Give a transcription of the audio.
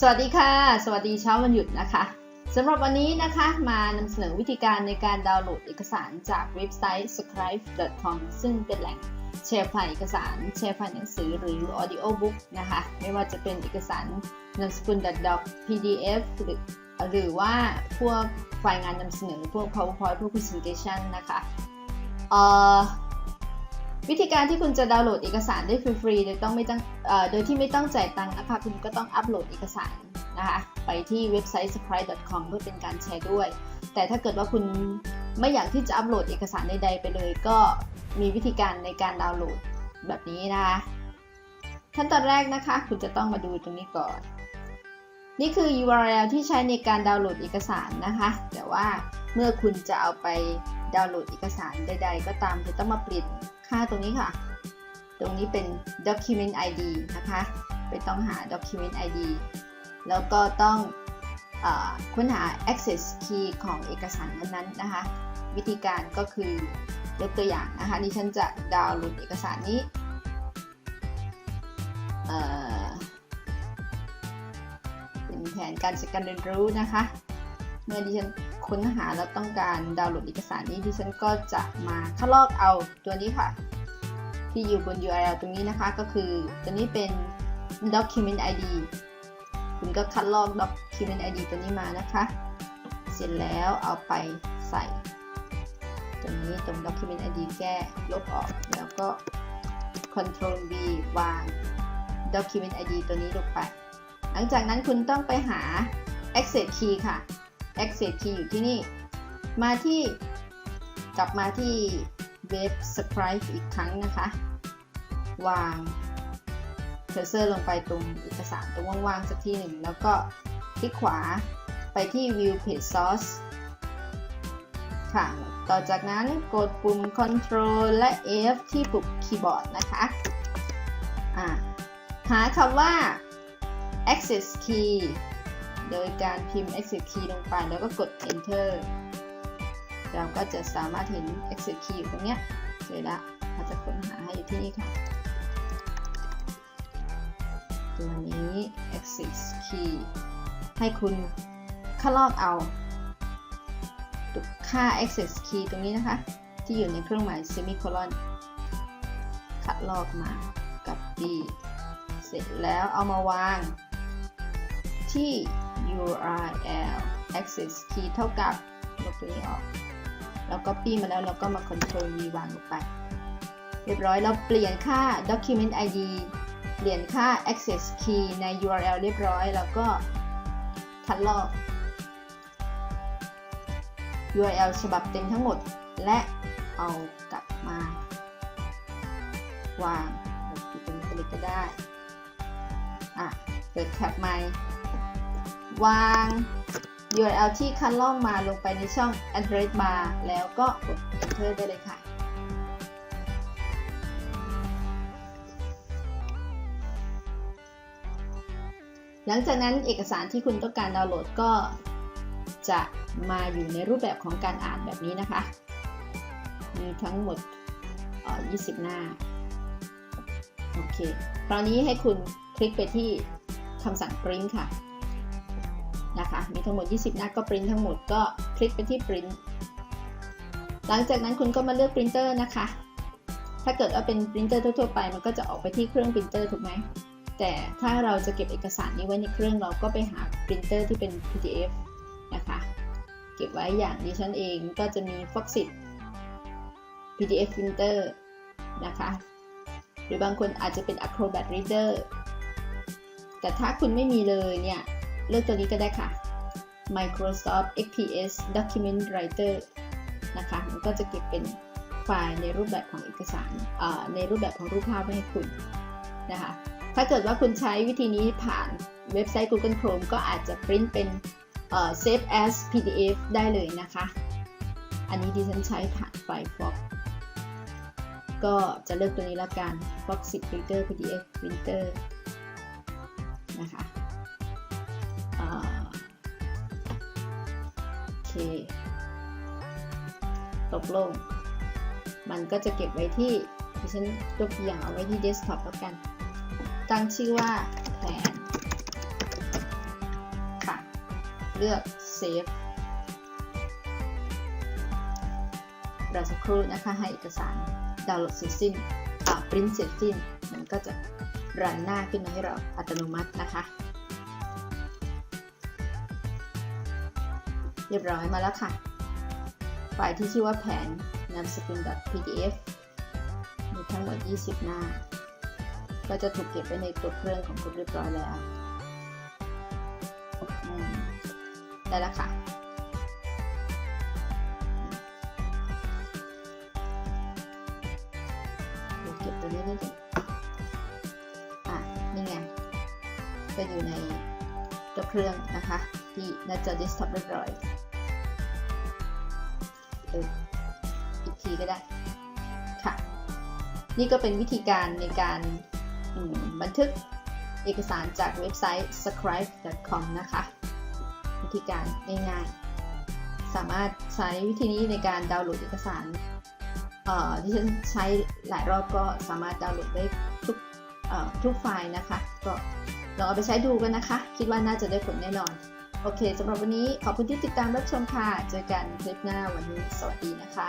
สวัสดีค่ะ สวัสดีเช้าวันหยุดนะคะสำหรับวันนี้นะคะมานำเสนอวิธีการในการดาวน์โหลดเอกสารจากเว็บไซต์ scribe.com ซึ่งเป็นแหล่งแชร์ไฟล์เอกสาร แชร์ไฟล์หนังสือหรือ audio book นะคะ ไม่ว่าจะเป็นเอกสารนามสกุล .doc PDF หรือหรือว่าพวกไฟล์งานนำเสนอพวก PowerPoint พวก Presentation นะคะเอ่อ วิธีการที่คุณจะดาวน์โหลดเอกสารได้ฟรีๆโดยต้องไม่ต้องโดยที่ไม่ต้องจ่ายตังค์นะคะคุณก็ต้องอัปโหลดเอกสารนะคะไปที่เว็บไซต์ subscribe.com เพื่อเป็นการแชร์ด้วย แต่ถ้าเกิดว่าคุณไม่อยากที่จะอัปโหลดเอกสารใดๆไปเลย ก็มีวิธีการในการดาวน์โหลดแบบนี้นะคะขั้นตอนแรกนะคะ คุณจะต้องมาดูตรงนี้ก่อน นี่คือ URL ที่ใช้ในการดาวน์โหลดเอกสารนะคะ แต่ว่าเมื่อคุณจะเอาไปดาวน์โหลดเอกสารใด ๆ ก็ตามจะต้องมาเปลี่ยน ค่าตรงนี้ค่ะ ตรงนี้เป็น document ID นะคะไปต้องหา document ID แล้วก็ต้องอค้นหา access key ของเอกสารนั้นๆนะคะ วิธีการก็คือยกตัวอย่างนะคะดิฉันจะดาวน์โหลดเอกสารนี้เอ่อเป็นแผนการจัดการเรียนรู้นะคะ เมื่อดิฉัน ค้นหาแล้วต้องการดาวน์โหลดเอกสารนี้ดิฉันก็จะมาคัดลอกเอาตัวนี้ค่ะ ที่อยู่บน URL ตรงนี้นะคะก็คือตัวนี้เป็น document ID คุณก็คัดลอก document ID ตัวนี้มานะคะ เสร็จแล้วเอาไปใส่ตรงนี้ตรง document ID แก้ลบออกแล้วก็ control V วาง document ID ตัวนี้ลงไป หลังจากนั้นคุณต้องไปหา access key ค่ะ access key อยู่ที่นี่ มาที่กลับมาที่เว็บ subscribe อีกครั้งนะคะ วางเคอร์เซอร์ลงไปตรงเอกสารตรงว่างๆสักที่หนึ่ง แล้วก็คลิกขวาไปที่ view page source ค่ะ ต่อจากนั้นกดปุ่ม control และ F ที่ปุ่มคีย์บอร์ดนะคะหาคำว่า access key โดยการพิมพ์ access key ลงไปแล้วก็กด enter เราก็จะสามารถเห็น access key อยู่ตรงเนี้ยเจอล้วเราจะค้นหาให้อยู่ที่นี่ค่ะ ตัวนี้ access key ให้คุณคัดลอกเอาค่า access key ตรงนี้นะคะ ที่อยู่ในเครื่องหมาย semicolon คัดลอกมากับ B เสร็จแล้วเอามาวางที่ URL access key เท่ากับลบตัวนี้ออกแล้วก็ปี้มาแล้วเราก็มา control V วางลงไป เรียบร้อยเราเปลี่ยนค่า document ID เปลี่ยนค่า access key ใน URL เรียบร้อย แล้วก็คัดลอก URL ฉบับเต็มทั้งหมด และเอากลับมา วางอยู่ตรงนี้เลยก็ได้ อะ เปิดแท็บใหม่ วาง URL ที่คัดลอกมาลงไปในช่อง address bar แล้วก็กด enter ได้เลยค่ะหลังจากนั้นเอกสารที่คุณต้องการดาวน์โหลดก็จะมาอยู่ในรูปแบบของการอ่านแบบนี้นะคะ มีทั้งหมดอ่อ20 หน้า โอเค คราวนี้ให้คุณคลิกไปที่คำสั่ง print ค่ะ นะคะ มีทั้งหมด 20 หน้าก็ print ทั้งหมดก็คลิกไปที่ print หลังจากนั้นคุณก็มาเลือก printer นะคะ ถ้าเกิดว่าเป็น printer ทั่วๆไป มันก็จะออกไปที่เครื่อง printer ถูกไหม แต่ถ้าเราจะเก็บเอกสารนี้ไว้ในเครื่องเราก็ไปหา printer ที่เป็น PDF นะคะ เก็บไว้อย่างดิฉันเองก็จะมี Foxit PDF printer นะคะ หรือบางคนอาจจะเป็น Acrobat Reader แต่ถ้าคุณไม่มีเลยเนี่ย เลือกตัวนี้ก็ได้ค่ะ Microsoft XPS Document Writer นะคะ มันก็จะเก็บเป็นไฟล์ในรูปแบบของเอกสารในรูปแบบของรูปภาพให้คุณนะคะ ถ้าเกิดว่าคุณใช้วิธีนี้ผ่านเว็บไซต์ Google Chrome ก็อาจจะปริ้นเป็น save as PDF ได้เลยนะคะ อันนี้ดิฉันใช้ผ่าน Firefox ก็จะเลือกตัวนี้ละกัน Foxit Printer PDF Printer นะคะ โอเค ตกลง มันก็จะเก็บไว้ที่ดิฉันยกตัวอย่างเอาไว้ที่เดสก์ท็อปแล้วกัน ตั้งชื่อว่าแผนค่ะ เลือก Save รอสักครู่นะคะ ให้เอกสารดาวน์โหลดเสร็จสิ้นอ่าปริ้นเสร็จสิ้น มันก็จะรันหน้าขึ้นมาให้เราอัตโนมัตินะคะ เรียบร้อยมาแล้วค่ะ ไฟล์ที่ชื่อว่าแผนนามสกุล .pdf มีทั้งหมด 20 หน้า ก็จะถูกเก็บไว้ในตัวเครื่องของคุณเรียบร้อยแล้วได้แล้วค่ะเดี๋ยวเก็บตัวนี้นิดนึงอะ นี่ไง ก็อยู่ในตัวเครื่องนะคะ ที่หน้าจอเดสก์ท็อปเรียบร้อย อออีกทีก็ได้ค่ะ นี่ก็เป็นวิธีการในการบันทึกเอกสารจากเว็บไซต์ scribe.com นะคะ วิธีการง่ายๆ สามารถใช้วิธีนี้ในการดาวน์โหลดเอกสารที่ฉันใช้หลายรอบก็สามารถดาวน์โหลดได้ทุกทุกไฟล์นะคะ ก็ลองเอาไปใช้ดูกันนะคะ คิดว่าน่าจะได้ผลแน่นอน โอเคสำหรับวันนี้ขอบคุณที่ติดตามรับชมค่ะ เจอกันคลิปหน้าวันนี้ สวัสดีนะคะ